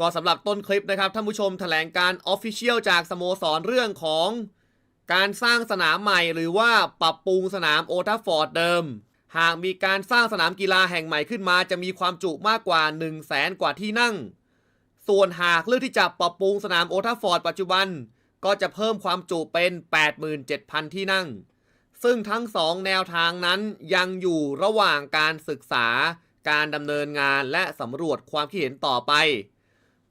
ก็สำหรับต้นคลิปนะครับท่านผู้ชมแถลงการออฟฟิเชียลจากสโมสรเรื่องของการสร้างสนามใหม่หรือว่าปรับปรุงสนามโอทัฟฟอร์ดเดิม หากมีการสร้างสนามกีฬาแห่งใหม่ขึ้นมา จะมีความจุมากกว่า 1 0 0 0 0แสนกว่าที่นั่ง ส่วนหากเลือกที่จะปรับปรุงสนามโอทัฟฟอร์ดปัจจุบัน ก็จะเพิ่มความจุเป็น 87,000 ที่นั่ง ซึ่งทั้งสองแนวทางนั้นยังอยู่ระหว่างการศึกษา การดำเนินงานและสำรวจความคิดเห็นต่อไป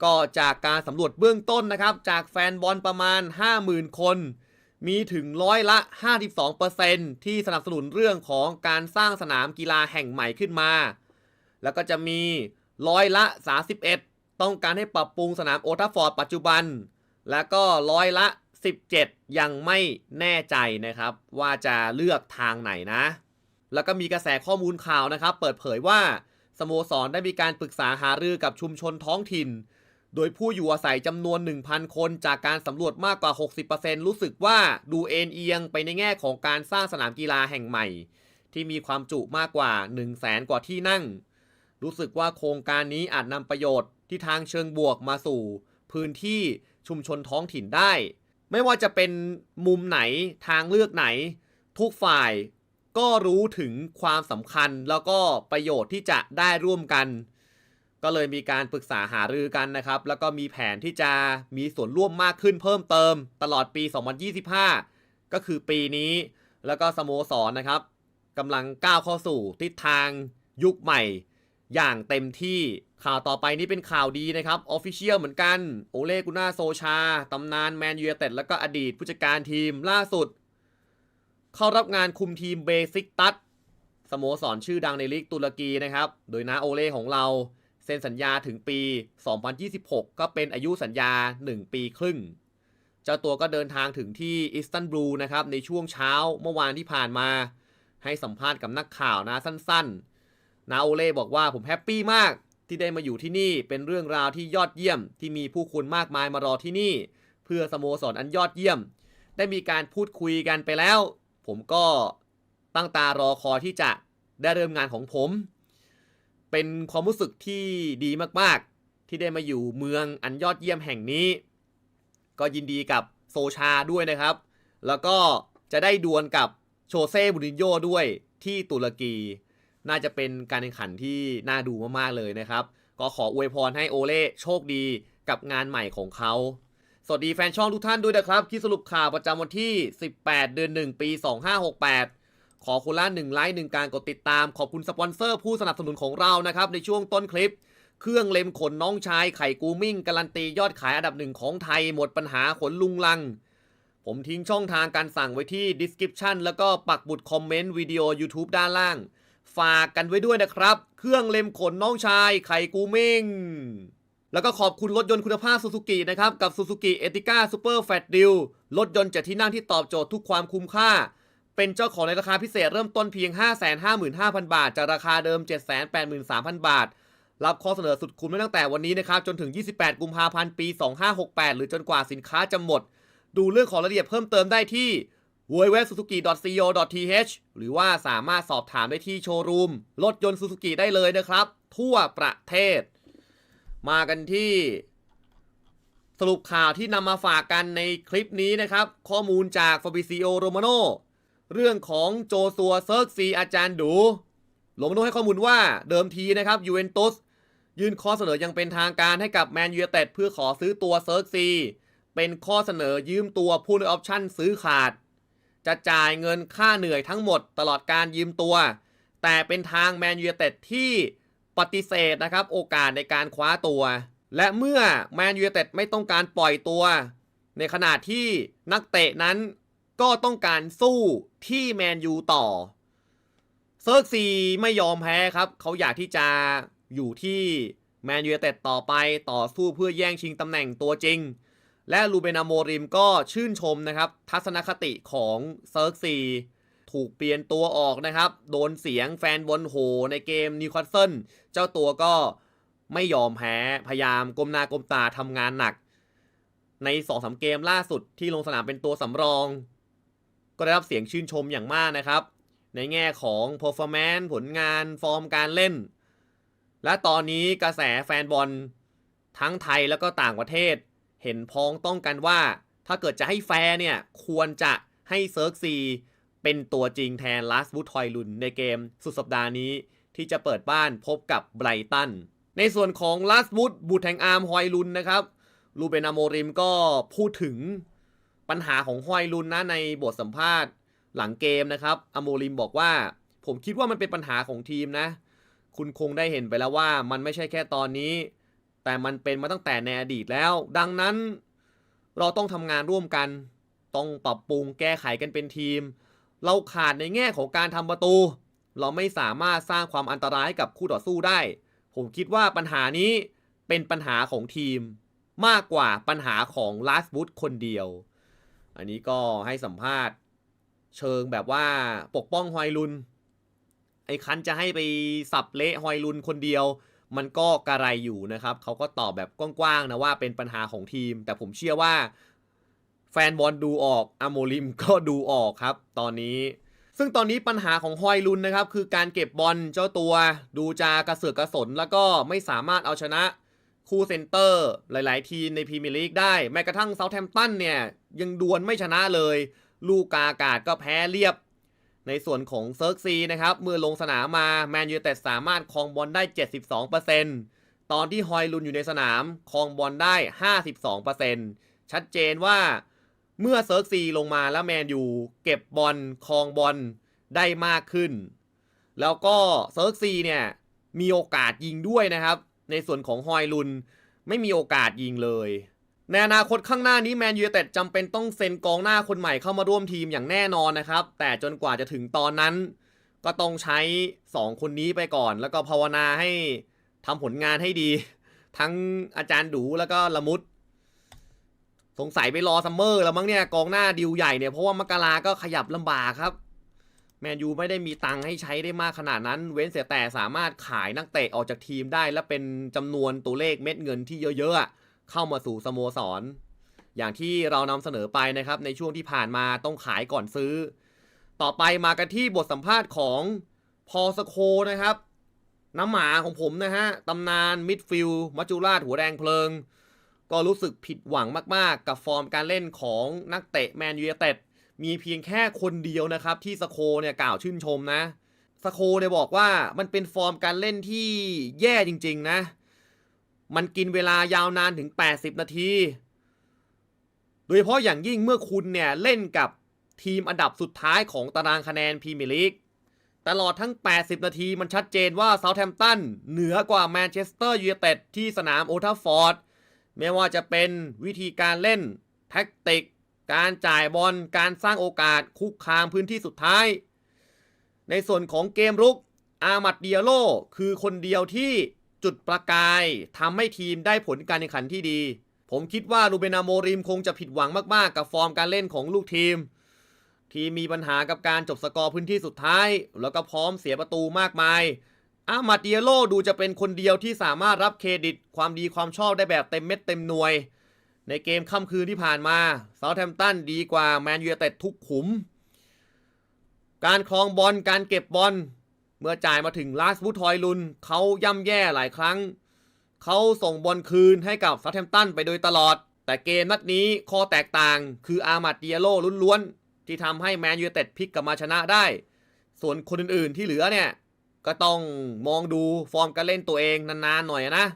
ก็จากการสำรวจเบื้องต้นนะครับ จากแฟนบอลประมาณ 50,000 คน มีถึงร้อยละ 52%ที่สนับสนุนเรื่องของการสร้างสนามกีฬาแห่งใหม่ขึ้นมา แล้วก็จะมีร้อยละ 31 ต้องการให้ปรับปรุงสนามโอทัฟฟอร์ดปัจจุบัน แล้วก็ร้อยละ 17 ยังไม่แน่ใจนะครับ ว่าจะเลือกทางไหนนะ แล้วก็มีกระแสข้อมูลข่าวนะครับ เปิดเผยว่าสโมสรได้มีการปรึกษาหารือกับชุมชนท้องถิ่น โดยผู้อยู่อาศัยจำนวน 1,000 คนจากการสำรวจมากกว่า 60%รู้สึกว่าดูเอ็นเอียงไปในแง่ของการสร้างสนามกีฬาแห่งใหม่ ที่มีความจุมากกว่า 1 0 0 0 0แสนกว่าที่นั่ง รู้สึกว่าโครงการนี้อาจนำประโยชน์ที่ทางเชิงบวกมาสู่ พื้นที่ชุมชนท้องถิ่นได้ ไม่ว่าจะเป็นมุมไหนทางเลือกไหน ทุกฝ่ายก็รู้ถึงความสำคัญแล้วก็ประโยชน์ที่จะได้ร่วมกัน ก็เลยมีการปรึกษาหารือกันนะครับ แล้วก็มีแผนที่จะมีส่วนร่วมมากขึ้นเพิ่มเติม ตลอดปี 2025 ก็คือปีนี้ แล้วก็สโมสรนนะครับกำลังก้าวเข้าสู่ทิศทางยุคใหม่ อย่างเต็มที่ข่าวต่อไปนี่เป็นข่าวดีนะครับออฟฟิเชียลเหมือนกัน โอเลกุน่าโซชาตำนานแมนยูเต็ดแล้วก็อดีตผู้จัดการทีมล่าสุด เข้ารับงานคุมทีมเบซิกตัสสโมสรชื่อดังในลีกตุรกีนะครับ โดยนาโอเล่ของเรา เซ็นสัญญาถึงปี 2026 ก็เป็นอายุสัญญา 1 ปีครึ่ง เจ้าตัวก็เดินทางถึงที่อิสตันบูลนะครับในช่วงเช้าเมื่อวานที่ผ่านมา ให้สัมภาษณ์กับนักข่าวนะสั้นๆ นาโอเล่บอกว่าผมแฮปปี้มากที่ได้มาอยู่ที่นี่เป็นเรื่องราวที่ยอดเยี่ยม ที่มีผู้คนมากมายมารอที่นี่ เพื่อสโมสรอันยอดเยี่ยม ได้มีการพูดคุยกันไปแล้ว ผมก็ตั้งตารอคอยที่จะได้เริ่มงานของผม เป็นความรู้สึกที่ดีมากๆ ที่ได้มาอยู่เมืองอันยอดเยี่ยมแห่งนี้ ก็ยินดีกับโซชาด้วยนะครับ แล้วก็จะได้ดวลกับโชเซ่บูรินโญ่ด้วยที่ตุรกี น่าจะเป็นการแข่งขันที่น่าดูมากๆเลยนะครับ ก็ขออวยพรให้โอเล่โชคดีกับงานใหม่ของเขา สวัสดีแฟนช่องทุกท่านด้วยนะครับคลิปสรุปข่าวประจำวันที่ 18 เดือน 1 ปี 2568 ขอคุณละ1ไลค์1การกดติดตาม ขอบคุณสปอนเซอร์ผู้สนับสนุนของเรานะครับในช่วงต้นคลิป เครื่องเล็มขนน้องชายไข่กูมิ่ง การันตียอดขายอันดับหนึ่งของไทยหมดปัญหาขนลุงลัง ผมทิ้งช่องทางการสั่งไว้ที่ description แล้วก็ปักบุดคอมเมนต์วิดีโอ YouTube ด้านล่าง ฝากกันไว้ด้วยนะครับ เครื่องเล็มขนน้องชายไข่กูมิ่งแล้วก็ขอบคุณรถยนต์คุณภาพซูซูกินะครับ กับ Suzuki e t i c a Super Fat Deal รถยนต์เจ็ดที่นั่งที่ตอบโจทย์ทุกความคุ้มค่า เป็นเจ้าของในราคาพิเศษเริ่มต้นเพียง 555,000 บาท จากราคาเดิม 783,000 บาท รับข้อเสนอสุดคุ้มได้ตั้งแต่วันนี้นะครับ จนถึง 28 กุมภาพันธ์ ปี 2568 หรือจนกว่าสินค้าจะหมด ดูเรื่องของรายละเอียดเพิ่มเติมได้ที่ www.suzuki.co.th หรือว่าสามารถสอบถามได้ที่โชว์รูม รถยนต์ซูซูกิได้เลยนะครับ ทั่วประเทศ มากันที่สรุปข่าวที่นำมาฝากกันในคลิปนี้นะครับ ข้อมูลจากฟา เรื่องของโจซัวเซิร์กซีอาจารย์ดูโรมโนให้ข้อมูลว่าเดิมทีนะครับยูเวนตุสยื่นข้อเสนอยังเป็นทางการให้กับแมนยูเต็ดเพื่อขอซื้อตัวเซิร์กซีเป็นข้อเสนอยืมตัวผู้ในออปชั่นซื้อขาด จะจ่ายเงินค่าเหนื่อยทั้งหมดตลอดการยืมตัว แต่เป็นทางแมนยูเต็ดที่ปฏิเสธนะครับโอกาสในการคว้าตัว และเมื่อแมนยูเต็ดไม่ต้องการปล่อยตัว ในขณะที่นักเตะนั้น ก็ต้องการสู้ที่แมนยูต่อ เซิร์กซีไม่ยอมแพ้ครับ เขาอยากที่จะอยู่ที่แมนยูเต็ดต่อไปต่อสู้เพื่อแย่งชิงตำแหน่งตัวจริง และลูเบนาโมริมก็ชื่นชมนะครับ ทัศนคติของเซิร์กซีถูกเปลี่ยนตัวออกนะครับ โดนเสียงแฟนบอลโหในเกมนิวคาสเซิลเจ้าตัวก็ไม่ยอมแพ้พยายามก้มหน้าก้มตาทำงานหนัก ใน2อสเกมล่าสุดที่ลงสนามเป็นตัวสำรอง ก็ได้รับเสียงชื่นชมอย่างมากนะครับ ในแง่ของ performance ผลงานฟอร์มการเล่น และตอนนี้กระแสแฟนบอลทั้งไทยแล้วก็ต่างประเทศ เห็นพ้องต้องกันว่า ถ้าเกิดจะให้แฟร์เนี่ย ควรจะให้เซิร์กซีเป็นตัวจริงแทนลาสบูททอยลุนในเกมสุดสัปดาห์นี้ ที่จะเปิดบ้านพบกับไบรตัน ในส่วนของลาสบูทบูทแทงอาร์มฮอยลุนนะครับ ลูเบนาโมริมก็พูดถึง ปัญหาของฮอยลุนนะในบทสัมภาษณ์หลังเกมนะครับอโมริมบอกว่า ผมคิดว่ามันเป็นปัญหาของทีมนะ คุณคงได้เห็นไปแล้วว่ามันไม่ใช่แค่ตอนนี้ แต่มันเป็นมาตั้งแต่ในอดีตแล้ว ดังนั้น เราต้องทำงานร่วมกัน ต้องปรับปรุงแก้ไขกันเป็นทีม เราขาดในแง่ของการทำประตู เราไม่สามารถสร้างความอันตรายให้กับคู่ต่อสู้ได้ ผมคิดว่าปัญหานี้เป็นปัญหาของทีม มากกว่าปัญหาของลาสบูธคนเดียว อันนี้ก็ให้สัมภาษณ์เชิงแบบว่าปกป้องฮอยลุน ไอ้คันจะให้ไปสับเละฮอยลุนคนเดียว มันก็กระไรอยู่นะครับเขาก็ตอบแบบกว้างๆนะว่าเป็นปัญหาของทีม แต่ผมเชื่อว่าแฟนบอลดูออกอโมลิมก็ดูออกครับ ตอนนี้ ซึ่งตอนนี้ปัญหาของฮอยลุนนะครับ คือการเก็บบอลเจ้าตัว ดูจะกระเสือกกระสน แล้วก็ไม่สามารถเอาชนะคู่เซนเตอร์ หลาย ๆ ทีมในพรีเมียร์ลีกได้ แม้กระทั่งเซาท์แฮมป์ตันเนี่ย ยังดวลไม่ชนะเลย ลูกกาอากาศก็แพ้เรียบ ในส่วนของเซิร์กซีนะครับเมื่อลงสนามมาแมนยูเต็ดสามารถครองบอลได้ 72%ตอนที่ฮอยลุนอยู่ในสนามครองบอลได้ 52%ชัดเจนว่าเมื่อเซิร์กซีลงมาแล้วแมนยูเก็บบอลครองบอลได้มากขึ้น แล้วก็เซิร์กซีเนี่ยมีโอกาสยิงด้วยนะครับ ในส่วนของฮอยลุนไม่มีโอกาสยิงเลย ในอนาคตข้างหน้านี้แมนยูเต็ดจำเป็นต้องเซ็นกองหน้าคนใหม่เข้ามาร่วมทีมอย่างแน่นอนนะครับ แต่จนกว่าจะถึงตอนนั้น ก็ต้องใช้ 2 คนนี้ไปก่อน แล้วก็ภาวนาให้ทำผลงานให้ดี ทั้งอาจารย์ดูแล้วก็ละมุด สงสัยไปรอซัมเมอร์แล้วมั้งเนี่ยกองหน้าดิวใหญ่เนี่ยเพราะว่ามกราก็ขยับลำบากครับ แมนยูไม่ได้มีตังค์ให้ใช้ได้มากขนาดนั้น เว้นเสียแต่สามารถขายนักเตะออกจากทีมได้ และเป็นจำนวนตัวเลขเม็ดเงินที่เยอะๆอะ เข้ามาสู่สโมสร อย่างที่เรานำเสนอไปนะครับ ในช่วงที่ผ่านมาต้องขายก่อนซื้อ ต่อไปมากันที่บทสัมภาษณ์ของพอสโคนะครับ น้ำหมาของผมนะฮะตำนานมิดฟิลมัจจุราชหัวแดงเพลิง ก็รู้สึกผิดหวังมากๆ กับฟอร์มการเล่นของนักเตะแมนยูเต็ดมีเพียงแค่คนเดียวนะครับที่สโคเนี่ยกล่าวชื่นชมนะสโคเนี่ยบอกว่ามันเป็นฟอร์มการเล่นที่แย่จริง ๆ นะ มันกินเวลายาวนานถึง 80 นาที โดยเฉพาะอย่างยิ่งเมื่อคุณเนี่ยเล่นกับทีมอันดับสุดท้ายของตารางคะแนนพรีเมียร์ลีกตลอดทั้ง 80 นาทีมันชัดเจนว่าเซาท์แฮมป์ตันเหนือกว่าแมนเชสเตอร์ยูไนเต็ดที่สนามโอทัฟฟอร์ดไม่ว่าจะเป็นวิธีการเล่น แท็กติก การจ่ายบอลการสร้างโอกาสคุกคามพื้นที่สุดท้าย ในส่วนของเกมรุกอามัดเดียโลคือคนเดียวที่ จุดประกายทำให้ทีมได้ผลการแข่งขันที่ดี ผมคิดว่าลูเบนาโมริมคงจะผิดหวังมากๆ กับฟอร์มการเล่นของลูกทีม ทีมมีปัญหากับการจบสกอร์พื้นที่สุดท้าย แล้วก็พร้อมเสียประตูมากมายอามาเดียโลดูจะเป็นคนเดียวที่สามารถรับเครดิต ความดีความชอบได้แบบเต็มเม็ดเต็มหน่วย ในเกมค่ำคืนที่ผ่านมาเซาท์แฮมป์ตันดีกว่าแมนยูไนเต็ดทุกขุม การครองบอลการเก็บบอล เมื่อจ่ายมาถึงลาสบูทอยลุนเขาย่ำแย่หลายครั้ง เขาส่งบอลคืนให้กับซาท์แฮมตันไปโดยตลอด แต่เกมนัดนี้ข้อแตกต่างคืออามาเดียโลล้วนๆ ที่ทำให้แมนยูเต็ดพลิกกลับมาชนะได้ ส่วนคนอื่นๆที่เหลือเนี่ย ก็ต้องมองดูฟอร์มการเล่นตัวเองนานๆหน่อยนะ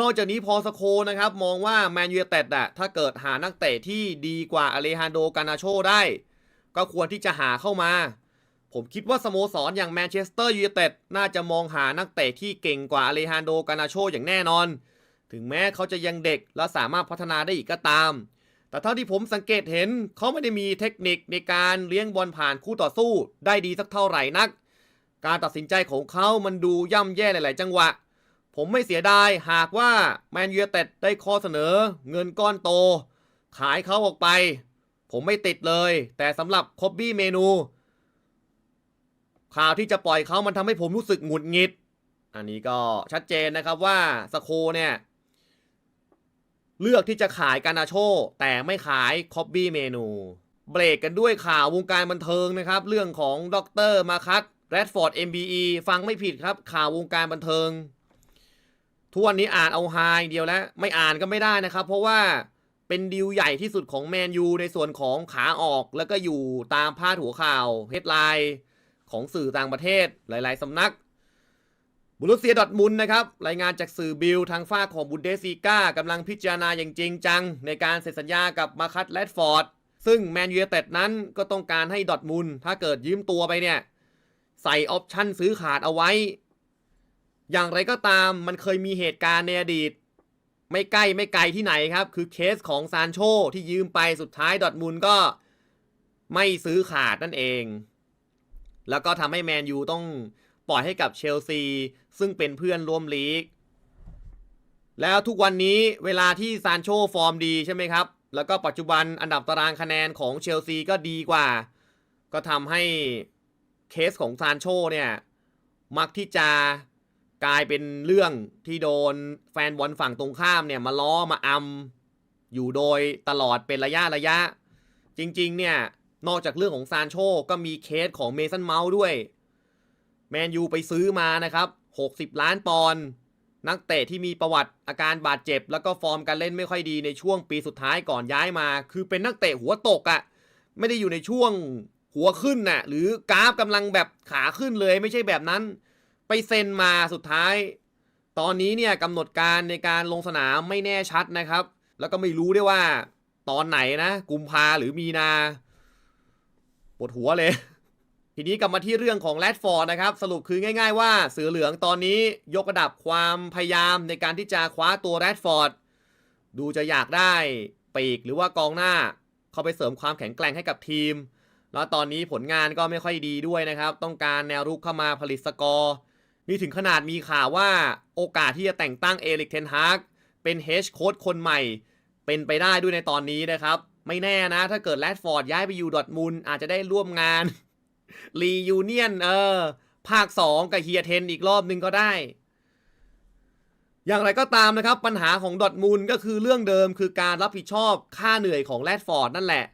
นอกจากนี้พอสโคนะครับมองว่าแมนยูเต็ดอะถ้าเกิดหานักเตะที่ดีกว่าอเลฮานโดกานาโชได้ ก็ควรที่จะหาเข้ามา ผมคิดว่าสโมสรอย่างแมนเชสเตอร์ยูไนเต็ดน่าจะมองหานักเตะที่เก่งกว่าอเลฮานโดกานาโชอย่างแน่นอน ถึงแม้เขาจะยังเด็กและสามารถพัฒนาได้อีกก็ตาม แต่เท่าที่ผมสังเกตเห็น เขาไม่ได้มีเทคนิคในการเลี้ยงบอลผ่านคู่ต่อสู้ ได้ดีสักเท่าไหร่นัก การตัดสินใจของเขามันดูย่ำแย่หลาย ๆ จังหวะ ผมไม่เสียดายหากว่าแมนยูไนเต็ดได้ข้อเสนอ เงินก้อนโต ขายเขาออกไป ผมไม่ติดเลย แต่สำหรับคอบบี้เมนู ข่าวที่จะปล่อยเขามันทำให้ผมรู้สึกหงุดหงิด อันนี้ก็ชัดเจนนะครับว่าสโคเนี่ยเลือกที่จะขายกานาโช แต่ไม่ขายคอบบี้เมนู เบรกกันด้วยข่าววงการบันเทิงนะครับ เรื่องของดรมาคัตแรดฟอร์ด MBE ฟังไม่ผิดครับ ข่าววงการบันเทิง ทุกวันนี้อ่านเอาไฮอย่าเดียวแล้ว ไม่อ่านก็ไม่ได้นะครับ เพราะว่าเป็นดีลใหญ่ที่สุดของแมนยูในส่วนของขาออกแล้วก็อยู่ตามพาดหัวข่าวเฮดไลน์ ของสื่อต่างประเทศหลายๆสำนักบุรุษเซียดอทมุนนะครับ รายงานจากสื่อบิลทางฝ้าของบุนเดสซีกากำลังพิจารณาอย่างจริงจัง ในการเซ็นสัญญากับมาคัตแรดฟอร์ด ซึ่งแมนยูเต็ดนั้นก็ต้องการให้ดอทมุนถ้าเกิดยืมตัวไปเนี่ย ใส่ออปชั่นซื้อขาดเอาไว้ อย่างไรก็ตามมันเคยมีเหตุการณ์ในอดีต ไม่ใกล้ไม่ไกลที่ไหนครับ คือเคสของซานโชที่ยืมไปสุดท้ายดอทมุนก็ไม่ซื้อขาดนั่นเอง แล้วก็ทำให้แมนยูต้องปล่อยให้กับเชลซี ซึ่งเป็นเพื่อนร่วมลีก แล้วทุกวันนี้เวลาที่ซานโชฟอร์มดีใช่ไหมครับ แล้วก็ปัจจุบันอันดับตารางคะแนนของเชลซีก็ดีกว่า ก็ทำให้เคสของซานโชเนี่ย มักที่จะกลายเป็นเรื่องที่โดนแฟนบอลฝั่งตรงข้ามเนี่ยมาล้อมาอำอยู่โดยตลอดเป็นระยะระยะ จริง ๆ เนี่ย นอกจากเรื่องของซานโชก็มีเคสของเมสันเมาส์ด้วย แมนยูไปซื้อมานะครับ 60 ล้านปอนด์นักเตะที่มีประวัติอาการบาดเจ็บ แล้วก็ฟอร์มการเล่นไม่ค่อยดีในช่วงปีสุดท้ายก่อนย้ายมา คือเป็นนักเตะหัวตกอะ่ะไม่ได้อยู่ในช่วงหัวขึ้นน่ะหรือกราฟกำลังแบบขาขึ้นเลยไม่ใช่แบบนั้น ไปเซ็นมาสุดท้าย ตอนนี้เนี่ยกำหนดการในการลงสนามไม่แน่ชัดนะครับ แล้วก็ไม่รู้ด้วยว่า ตอนไหนนะ กุมภาหรือมีนา ปวดหัวเลย ทีนี้กลับมาที่เรื่องของแรดฟอร์ดนะครับ สรุปคือง่ายๆว่าเสือเหลืองตอนนี้ยกระดับความพยายามในการที่จะคว้าตัวแรดฟอร์ดดูจะอยากได้ปีกหรือว่ากองหน้า เข้าไปเสริมความแข็งแกร่งให้กับทีม แล้วตอนนี้ผลงานก็ไม่ค่อยดีด้วยนะครับ ต้องการแนวรุกเข้ามาผลิตสกอร์นี่ถึงขนาดมีข่าวว่าโอกาสที่จะแต่งตั้งเอริกเทนฮากเป็นเฮดโค้ชคนใหม่ เป็นไปได้ด้วยในตอนนี้นะครับ ไม่แน่นะ ถ้าเกิดแรดฟอร์ดย้ายไปอยู่ดอทมุนด์อาจจะได้ร่วมงานรียูเนียนเออ ภาค 2 กับเฮียเทนอีกรอบนึงก็ได้ อย่างไรก็ตามนะครับ ปัญหาของดอทมุนด์ก็คือเรื่องเดิมคือการรับผิดชอบค่าเหนื่อยของแรดฟอร์ดนั่นแหละ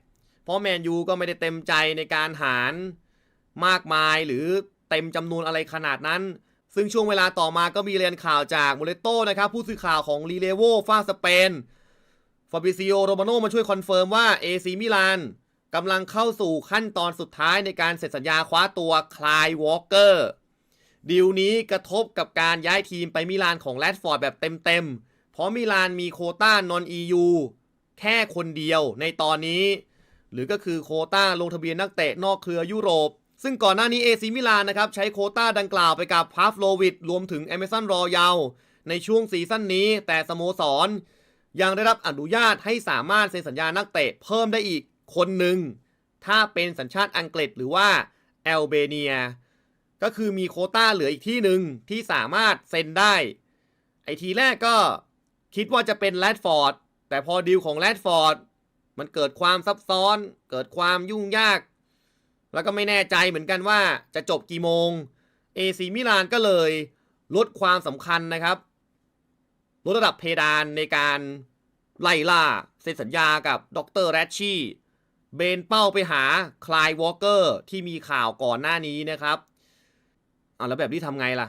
เพราะแมนยูก็ไม่ได้เต็มใจในการหารมากมายหรือเต็มจำนวนอะไรขนาดนั้น ซึ่งช่วงเวลาต่อมาก็มีเรียนข่าวจากโมเลโตนะครับ ผู้สื่อข่าวของรีเลโวฟาสเปน ฟาบิซิโอโรมาโนมาช่วยคอนเฟิร์มว่าเอซีมิลานกำลังเข้าสู่ขั้นตอนสุดท้ายในการเซ็นสัญญาคว้าตัวคลายวอลเกอร์ดีลนี้กระทบกับการย้ายทีมไปมิลานของแรดฟอร์ดแบบเต็มๆ เพราะมิลานมีโคต้านอน EU แค่คนเดียวในตอนนี้ หรือก็คือโคต้าลงทะเบียนนักเตะนอกเครือยุโรป ซึ่งก่อนหน้านี้เอซีมิลานนะครับ ใช้โคต้าดังกล่าวไปกับพาฟโลวิดรวมถึงเอเมสันรอยาในช่วงซีซั่นนี้แต่สโมสร ยังได้รับอนุญาตให้สามารถเซ็นสัญญานักเตะเพิ่มได้อีกคนหนึ่ง ถ้าเป็นสัญชาติอังกฤษหรือว่าแอลเบเนีย ก็คือมีโคต้าเหลืออีกที่หนึ่งที่สามารถเซ็นได้ ไอทีแรกก็คิดว่าจะเป็นแรดฟอร์ด แต่พอดีลของแรดฟอร์ด มันเกิดความซับซ้อน เกิดความยุ่งยาก แล้วก็ไม่แน่ใจเหมือนกันว่าจะจบกี่โมงเอซีมิลานก็เลยลดความสำคัญนะครับ ลดระดับเพดานในการไล่ล่าเซ็นสัญญากับดรแรชชี่เบนเป้าไปหาคลายวอลเกอร์ที่มีข่าวก่อนหน้านี้นะครับเอาแล้วแบบนี้ทำไงล่ะ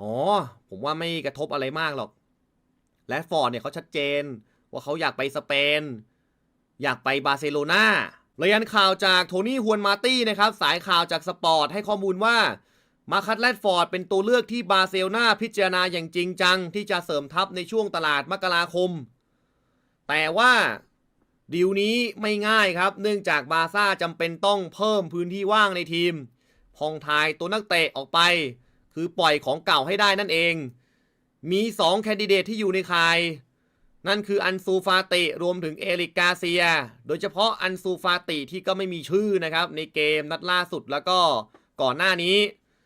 อ๋อ ผมว่าไม่กระทบอะไรมากหรอกแรดฟอร์ดเนี่ยเขาชัดเจน ว่าเขาอยากไปสเปน อยากไปบาร์เซโลนารายงานข่าวจากโทนี่ฮวนมาตี้นะครับ สายข่าวจากสปอร์ตให้ข้อมูลว่า มาคัตแรดฟอร์ดเป็นตัวเลือกที่บาร์เซโลนาพิจารณาอย่างจริงจัง ที่จะเสริมทัพในช่วงตลาดมกราคม แต่ว่าดีลนี้ไม่ง่ายครับ เนื่องจากบาซ่าจำเป็นต้องเพิ่มพื้นที่ว่างในทีม พองทายตัวนักเตะออกไป คือปล่อยของเก่าให้ได้นั่นเอง มี2แคนดิเดตที่อยู่ในคาย นั่นคืออันซูฟาติรวมถึงเอริกกาเซีย โดยเฉพาะอันซูฟาติที่ก็ไม่มีชื่อนะครับ ในเกมนัดล่าสุดแล้วก็ก่อนหน้านี้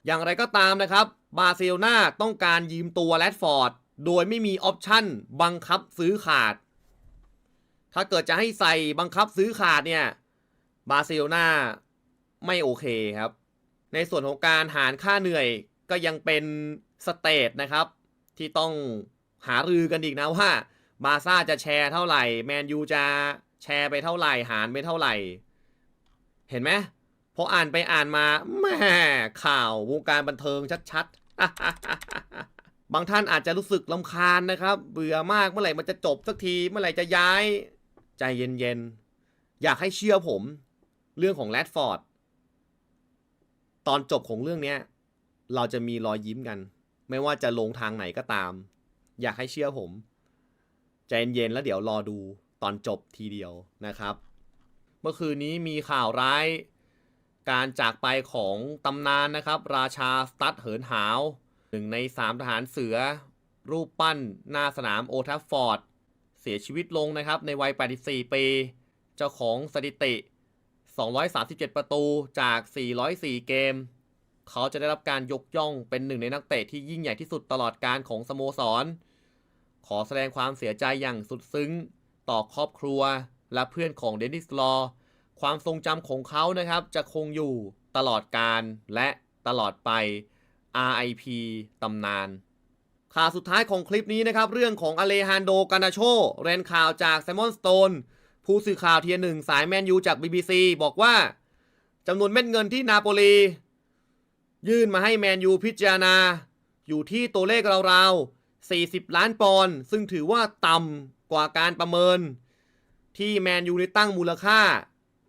อย่างไรก็ตามนะครับ บาร์เซโลนาต้องการยืมตัวแรดฟอร์ด โดยไม่มีออปชั่นบังคับซื้อขาด ถ้าเกิดจะให้ใส่บังคับซื้อขาดเนี่ย บาร์เซโลนาไม่โอเคครับ ในส่วนของการหารค่าเหนื่อยก็ยังเป็นสเตทนะครับ ที่ต้องหารือกันอีกนะว่าบาซ่าจะแชร์เท่าไหร่ แมนยูจะแชร์ไปเท่าไหร่ หารไปเท่าไหร่ เห็นไหม พออ่านไปอ่านมาแม่ข่าววงการบันเทิงชัดๆ บางท่านอาจจะรู้สึกลำคาญนะครับ เบื่อมากเมื่อไหร่มันจะจบสักทีเมื่อไหร่จะย้าย ใจเย็นๆ อยากให้เชื่อผม เรื่องของแรดฟอร์ด ตอนจบของเรื่องเนี้ยเราจะมีรอยยิ้มกัน ไม่ว่าจะลงทางไหนก็ตาม อยากให้เชื่อผม ใจเย็นๆแล้วเดี๋ยวรอดูตอนจบทีเดียวนะครับ เมื่อคืนนี้มีข่าวร้าย การจากไปของตำนานนะครับ ราชาสตัดเหินหาวหนึ่งในสามทหารเสือ รูปปั้นหน้าสนามโอทัฟฟอร์ด เสียชีวิตลงนะครับ ในวัย 84 ปี เจ้าของสถิติ 237 ประตูจาก 404 เกม เขาจะได้รับการยกย่องเป็นหนึ่งในนักเตะที่ยิ่งใหญ่ที่สุดตลอดการของสโมสร ขอแสดงความเสียใจอย่างสุดซึ้ง ต่อครอบครัวและเพื่อนของเดนิสลอ ความทรงจำของเขานะครับ จะคงอยู่ตลอดการและตลอดไป RIP ตำนานข่าวสุดท้ายของคลิปนี้นะครับ เรื่องของอเลฮันโดกานาโชเรนข่าวจาก s ซมอนสโตนผู้สื่อข่าวเทียหนึ่งสายแมนยูจาก BBC บอกว่าจำนวนเม็ดเงินที่นาโปลี ยื่นมาให้แมนยูพิจารณา อยู่ที่ตัวเลขราวๆ 40 ล้านปอนด์ซึ่งถือว่าต่ำกว่าการประเมิน ที่แมนยูได้ตั้งมูลค่า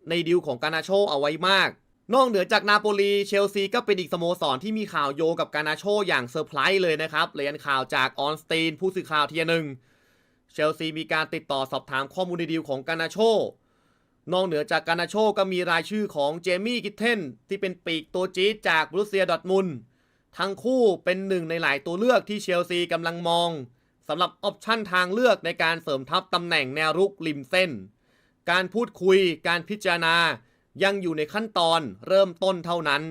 ในดิวของกานาโชเอาไว้มาก นอกเหนือจากนาโปลีเชลซีก็เป็นอีกสโมสรที่มีข่าวโยงกับกานาโชอย่างเซอร์ไพรส์เลยนะครับเรียนข่าวจากออนสตีนผู้สื่อข่าวเทียหนึ่งเชลซีมีการติดต่อสอบถามข้อมูลในดิวของกานาโชนอกเหนือจากกานาโชก็มีรายชื่อของเจมี่กิทเทนที่เป็นปีกตัวจี๊ดจากบรูเซียดอทมุนทั้งคู่เป็นหนึ่งในหลายตัวเลือกที่เชลซีกำลังมองสำหรับออปชั่นทางเลือกในการเสริมทัพตำแหน่งแนวรุกริมเส้น การพูดคุย การพิจารณา ยังอยู่ในขั้นตอนเริ่มต้นเท่านั้น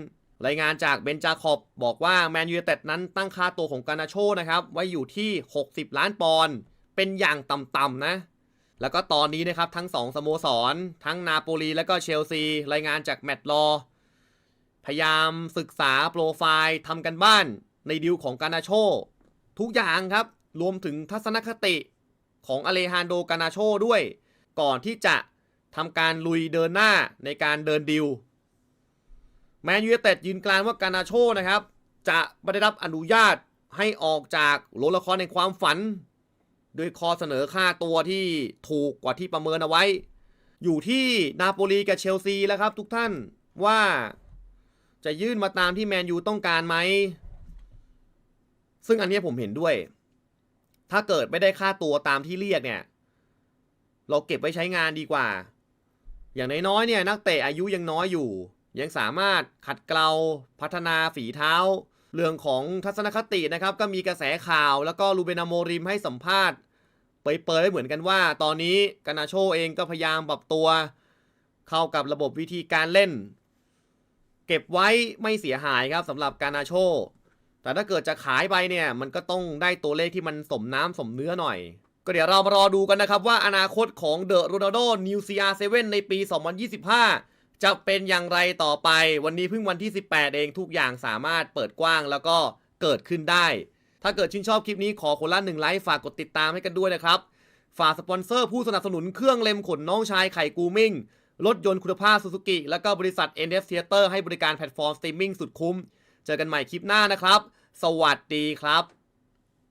รายงานจากเบนจาคอบบอกว่าแมนยูเต็ดนั้นตั้งค่าตัวของกานาโชนะครับ ไว้อยู่ที่ 60 ล้านปอนด์เป็นอย่างต่ำๆนะ แล้วก็ตอนนี้นะครับทั้ง 2สโมสร ทั้งนาโปลีและก็เชลซี รายงานจากแมตต์ลอ พยายามศึกษาโปรไฟล์ทำกันบ้านในดิวของกานาโช ทุกอย่างครับ รวมถึงทัศนคติของอเลฮานโดกานาโชด้วย ก่อนที่จะทำการลุยเดินหน้าในการเดินดิวแมนยูเต็ดยืนกลานว่ากานาโชนะครับ จะไม่ได้รับอนุญาตให้ออกจากโรงละครในความฝัน ด้วยข้อเสนอค่าตัวที่ถูกกว่าที่ประเมินเอาไว้ อยู่ที่นาโปลีกับเชลซีแล้วครับทุกท่านว่าจะยื่นมาตามที่แมนยูต้องการไหม ซึ่งอันนี้ผมเห็นด้วย ถ้าเกิดไม่ได้ค่าตัวตามที่เรียกเนี่ย เราเก็บไว้ใช้งานดีกว่า อย่างน้อยๆเนี่ยนักเตะอายุยังน้อยอยู่ ยังสามารถขัดเกลาพัฒนาฝีเท้า เรื่องของทัศนคตินะครับ ก็มีกระแสข่าวแล้วก็ลูเบนาโมริมให้สัมภาษณ์เปยๆเหมือนกันว่า ตอนนี้กานาโชเองก็พยายามปรับตัว เข้ากับระบบวิธีการเล่น เก็บไว้ไม่เสียหายครับสำหรับกานาโชแต่ถ้าเกิดจะขายไปเนี่ยมันก็ต้องได้ตัวเลขที่มันสมน้ำสมเนื้อหน่อย ก็เดี๋ยวเรามารอดูกันนะครับว่าอนาคตของเดอะโรนัลโดนิวซีอาเซเว่นในปี 2025 จะเป็นอย่างไรต่อไป วันนี้เพิ่งวันที่ 18 เองทุกอย่างสามารถเปิดกว้างแล้วก็เกิดขึ้นได้ ถ้าเกิดชื่นชอบคลิปนี้ขอคนละหนึ่งไลค์ฝากกดติดตามให้กันด้วยนะครับ ฝากสปอนเซอร์ผู้สนับสนุนเครื่องเล็มขนน้องชายไข่กูมิ่งรถยนต์คุณภาพซูซูกิแล้วก็บริษัท NF Theater ให้บริการแพลตฟอร์มสตรีมมิ่งสุดคุ้ม เจอกันใหม่คลิปหน้านะครับ สวัสดีครับ